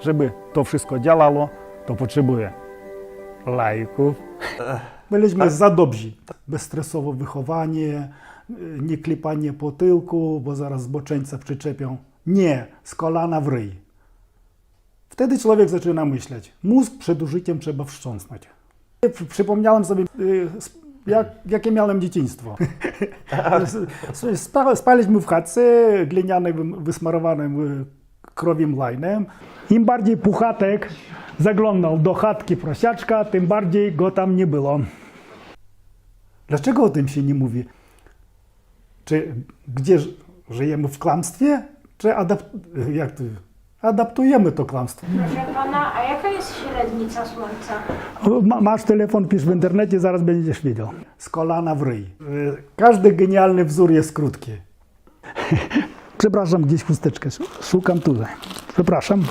Żeby to wszystko działało, to potrzebuje lajków. Byliśmy za dobrzy. Bezstresowe wychowanie, y, nie klipanie po tyłku, bo zaraz zboczeńca przyczepią. Nie, z kolana w ryj. Wtedy człowiek zaczyna myśleć. Mózg przed użyciem trzeba wstrząsnąć. Przy- Przypomniałem sobie, y, jak, jakie miałem dzieciństwo. Spa- Spaliśmy w chatce glinianym, wysmarowanym krowim lajnem. Im bardziej Puchatek zaglądał do chatki prosiaczka, tym bardziej go tam nie było. Dlaczego o tym się nie mówi? Czy gdzie żyjemy w kłamstwie? Czy adap- jak to? adaptujemy to kłamstwo? Proszę pana, a jaka jest średnica Słońca? Ma, masz telefon, pisz w internecie, zaraz będziesz wiedział. Z kolana w ryj. Y, Każdy genialny wzór jest krótki. Przepraszam, gdzieś chusteczkę sz- szukam tutaj. Przepraszam.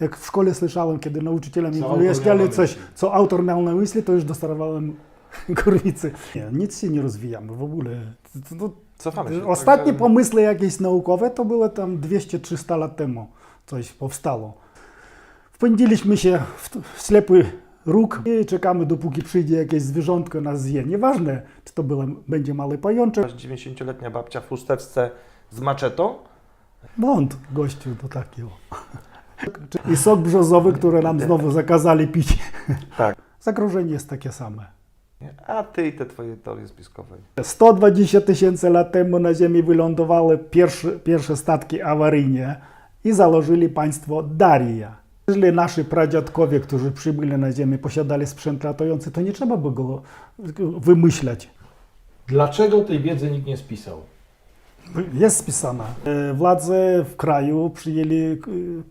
Jak w szkole słyszałem, kiedy nauczyciele mi wyjaśniali coś, co autor miał na myśli, to już dostawałem kurwicy. Nie, nic się nie rozwijamy w ogóle. To- Cofamy się. Ostatnie Także- pomysły jakieś naukowe to było tam 200-300 lat temu coś powstało. Wpędziliśmy się w, w ślepy róg i czekamy dopóki przyjdzie jakieś zwierzątko nas zje. Nieważne, czy to było, będzie mały pajączek. 90-letnia babcia w chusteczce z maczetą. Błąd gościu to takiego. I sok brzozowy, który nam znowu zakazali pić. Tak. Zagrożenie jest takie same. A ty i te twoje teorie spiskowe. 120 tysięcy lat temu na Ziemi wylądowały pierwsze, pierwsze statki awaryjne i założyli państwo Daria. Jeżeli nasi pradziadkowie, którzy przybyli na Ziemię, posiadali sprzęt latający, to nie trzeba by go wymyślać. Dlaczego tej wiedzy nikt nie spisał? Jest spisane. E, Władze w kraju przyjęli e,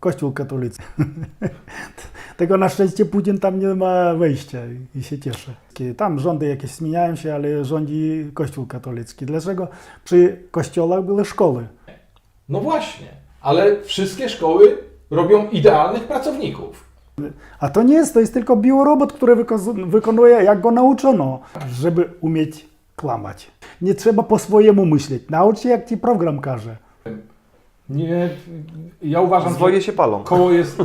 Kościół katolicki. Tego na szczęście Putin tam nie ma wejścia i się cieszy. Tam rządy jakieś zmieniają się, ale rządzi Kościół katolicki. Dlaczego przy kościołach były szkoły? No właśnie, ale wszystkie szkoły robią idealnych pracowników. A to nie jest, to jest tylko biorobot, który wyko- wykonuje, jak go nauczono, żeby umieć kłamać. Nie trzeba po swojemu myśleć. Naucz się, jak ci program każe. Nie, ja uważam, Zwoje że się palą. koło jest, y,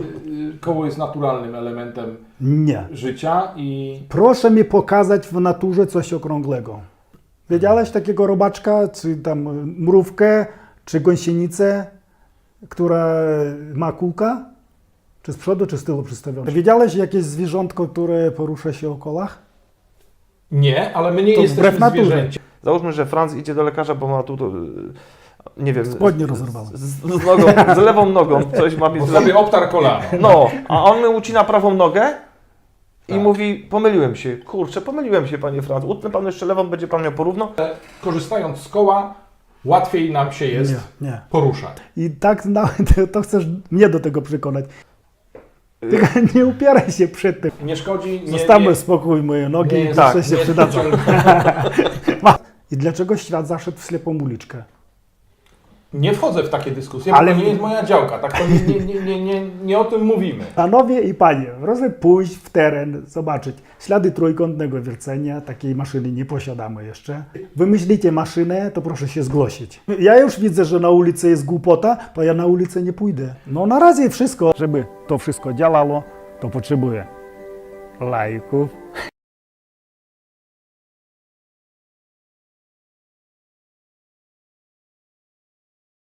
koło jest naturalnym elementem Nie. życia i Proszę mi pokazać w naturze coś okrągłego. Wiedziałeś takiego robaczka, czy tam mrówkę, czy gąsienicę, która ma kółka? Czy z przodu, czy z tyłu przystawione? Wiedziałeś jakieś zwierzątko, które porusza się o kolach? nie, ale my nie To jesteśmy wbrew naturze. Załóżmy, że Franz idzie do lekarza, bo ma tu, tu nie wiem, Spodnie z, rozerwałem. z, z, nogą, z lewą nogą coś ma mieć. Bo sobie obtar kolano. No, a on mi ucina prawą nogę i Tak. mówi, pomyliłem się. Kurczę, pomyliłem się, panie Franz. Utnę panu jeszcze lewą, będzie pan miał porówno. Korzystając z koła, łatwiej nam się jest Nie, nie. poruszać. I tak na, to, chcesz mnie do tego przekonać. Tylko nie upieraj się przed tym. Nie szkodzi, nie, Zostawmy nie, spokój moje nogi nie i zawsze nie się przydadzą. I dlaczego świat zaszedł w ślepą uliczkę? Nie wchodzę w takie dyskusje, Ale- bo to nie jest moja działka. Tak to nie, nie, nie, nie, nie, nie o tym mówimy. Panowie i panie, proszę pójść w teren, zobaczyć ślady trójkątnego wiercenia. Takiej maszyny nie posiadamy jeszcze. Wymyślicie maszynę, to proszę się zgłosić. Ja już widzę, że na ulicy jest głupota, to ja na ulicę nie pójdę. No na razie wszystko. Żeby to wszystko działało, to potrzebuję lajków.